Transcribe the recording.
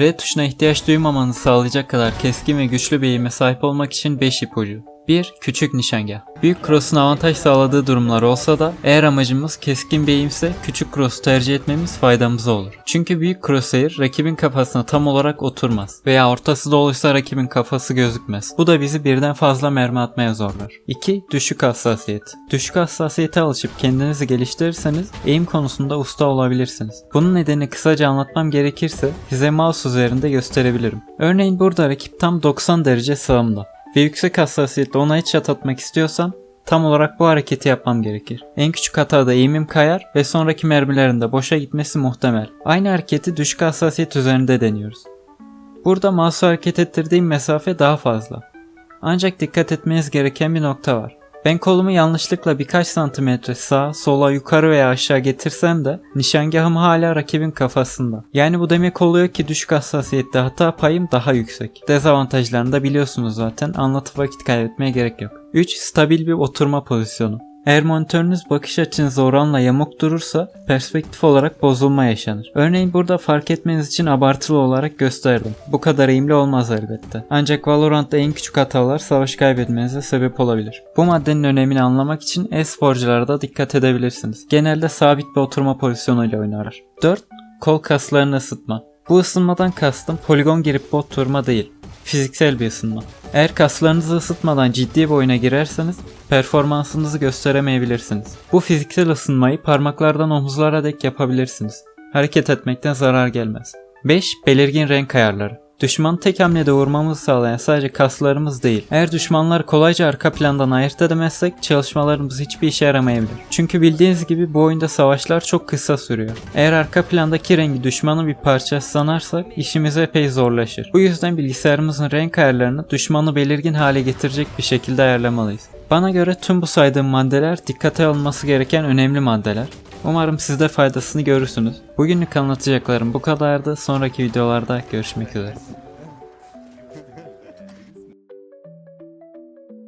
R tuşuna ihtiyaç duymamanızı sağlayacak kadar keskin ve güçlü bir eğime sahip olmak için 5 ipucu. 1. Küçük nişangah. Büyük cross'un avantaj sağladığı durumlar olsa da eğer amacımız keskin bir eğimse küçük cross'u tercih etmemiz faydamıza olur. Çünkü büyük crosshair rakibin kafasına tam olarak oturmaz veya ortası doluysa rakibin kafası gözükmez. Bu da bizi birden fazla mermi atmaya zorlar. 2. Düşük hassasiyet. Düşük hassasiyete alışıp kendinizi geliştirirseniz eğim konusunda usta olabilirsiniz. Bunun nedeni kısaca anlatmam gerekirse size mouse üzerinde gösterebilirim. Örneğin burada rakip tam 90 derece sağımda ve yüksek hassasiyetle ona headshot atmak istiyorsam tam olarak bu hareketi yapmam gerekir. En küçük hatada eğimim kayar ve sonraki mermilerin de boşa gitmesi muhtemel. Aynı hareketi düşük hassasiyet üzerinde deniyoruz. Burada mouse'u hareket ettirdiğim mesafe daha fazla. Ancak dikkat etmeniz gereken bir nokta var. Ben kolumu yanlışlıkla birkaç santimetre sağa, sola, yukarı veya aşağı getirsem de nişangahım hala rakibin kafasında. Yani bu demek oluyor ki düşük hassasiyette hata payım daha yüksek. Dezavantajlarını da biliyorsunuz zaten anlatıp vakit kaybetmeye gerek yok. 3. Stabil bir oturma pozisyonu. Eğer monitörünüz bakış açınıza oranla yamuk durursa perspektif olarak bozulma yaşanır. Örneğin burada fark etmeniz için abartılı olarak gösterdim. Bu kadar eğimli olmaz elbette. Ancak Valorant'ta en küçük hatalar savaş kaybetmenize sebep olabilir. Bu maddenin önemini anlamak için e-sporculara da dikkat edebilirsiniz. Genelde sabit bir oturma pozisyonuyla oynarlar. 4. Kol kaslarını ısıtma. Bu ısınmadan kastım poligon girip bot turma değil fiziksel bir ısınma. Eğer kaslarınızı ısıtmadan ciddi bir oyuna girerseniz performansınızı gösteremeyebilirsiniz. Bu fiziksel ısınmayı parmaklardan omuzlara dek yapabilirsiniz. Hareket etmekten zarar gelmez. 5. Belirgin renk ayarları. Düşmanı tek hamlede vurmamızı sağlayan sadece kaslarımız değil. Eğer düşmanları kolayca arka plandan ayırt edemezsek çalışmalarımız hiçbir işe yaramayabilir. Çünkü bildiğiniz gibi bu oyunda savaşlar çok kısa sürüyor. Eğer arka plandaki rengi düşmanın bir parçası sanarsak işimiz epey zorlaşır. Bu yüzden bilgisayarımızın renk ayarlarını düşmanı belirgin hale getirecek bir şekilde ayarlamalıyız. Bana göre tüm bu saydığım maddeler dikkate alınması gereken önemli maddeler. Umarım siz de faydasını görürsünüz. Bugünlük anlatacaklarım bu kadardı. Sonraki videolarda görüşmek üzere.